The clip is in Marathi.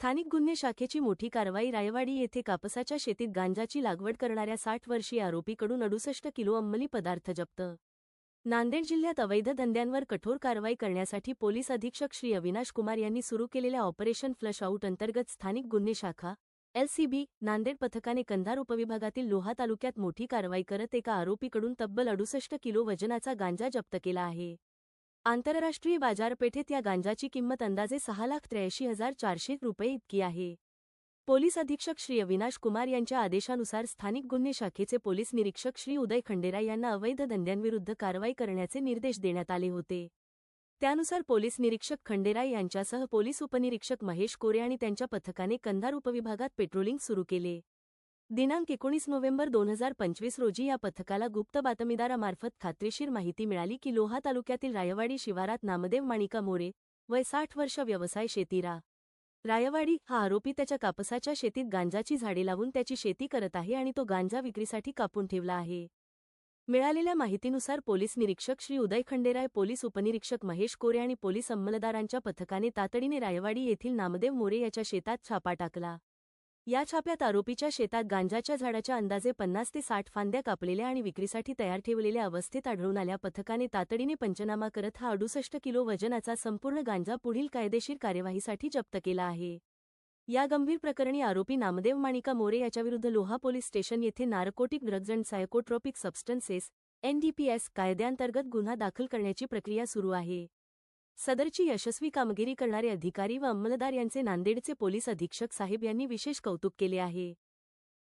स्थानिक गुन्हे शाखेची मोठी कारवाई रायवाडी येथे कापसाच्या शेतीत गांजाची लागवड करणाऱ्या साठ वर्षीय आरोपीकडून अडुसष्ट किलो अंमली पदार्थ जप्त. नांदेड जिल्ह्यात अवैध धंद्यांवर कठोर कारवाई करण्यासाठी पोलीस अधीक्षक श्री अविनाश कुमार यांनी सुरू केलेल्या ऑपरेशन फ्लश आऊट अंतर्गत स्थानिक गुन्हे शाखा एलसीबी नांदेड पथकाने कंधार उपविभागातील लोहा तालुक्यात मोठी कारवाई करत एका आरोपीकडून तब्बल अडुसष्ट किलो वजनाचा गांजा जप्त केला आहे. आंतरराष्ट्रीय बाजारपेठेत या गांजाची किंमत अंदाजे सहा लाख त्र्याऐंशी हजार चारशे रुपये इतकी आहे. पोलीस अधीक्षक श्री अविनाश कुमार यांच्या आदेशानुसार स्थानिक गुन्हे शाखेचे पोलीस निरीक्षक श्री उदय खंडेरा यांना अवैध धंद्यांविरुद्ध कारवाई करण्याचे निर्देश देण्यात आले होते. त्यानुसार पोलीस निरीक्षक खंडेराय यांच्यासह पोलीस उपनिरीक्षक महेश कोरे आणि त्यांच्या पथकाने कंधार उपविभागात पेट्रोलिंग सुरू केले. दिनांक एकोणीस नोव्हेंबर दोन हजार पंचवीस रोजी या पथकाला गुप्त बातमीदारामार्फत खात्रीशीर माहिती मिळाली की लोहा तालुक्यातील रायवाडी शिवारात नामदेव माणिका मोरे वय साठ वर्ष व्यवसाय शेतीरा रायवाडी हा आरोपी त्याच्या कापसाच्या शेतीत गांजाची झाडे लावून त्याची शेती करत आहे आणि तो गांजा विक्रीसाठी कापून ठेवला आहे. मिळालेल्या माहितीनुसार पोलीस निरीक्षक श्री उदय खंडेराय पोलीस उपनिरीक्षक महेश कोरे आणि पोलीस अंमलदारांच्या पथकाने तातडीने रायवाडी येथील नामदेव मोरे याच्या शेतात छापा टाकला. या छाप्यात आरोपीच्या शेतात गांजाच्या झाडाच्या अंदाजे पन्नास ते साठ फांद्या कापलेल्या आणि विक्रीसाठी तयार ठेवलेल्या अवस्थेत आढळून आल्या. पथकाने तातडीने पंचनामा करत हा अडुसष्ट किलो वजनाचा संपूर्ण गांजा पुढील कायदेशीर कार्यवाहीसाठी जप्त केला आहे. या गंभीर प्रकरणी आरोपी नामदेव माणिका मोरे याच्याविरुद्ध लोहा पोलीस स्टेशन येथे narcotic drugs and psychotropic substances NDPS कायद्यांतर्गत गुन्हा दाखल करण्याची प्रक्रिया सुरू आहे. सदरची यशस्वी कामगिरी करणारे अधिकारी व अंमलदार यांचे नांदेडचे पोलीस अधीक्षक साहेब यांनी विशेष कौतुक केले आहे.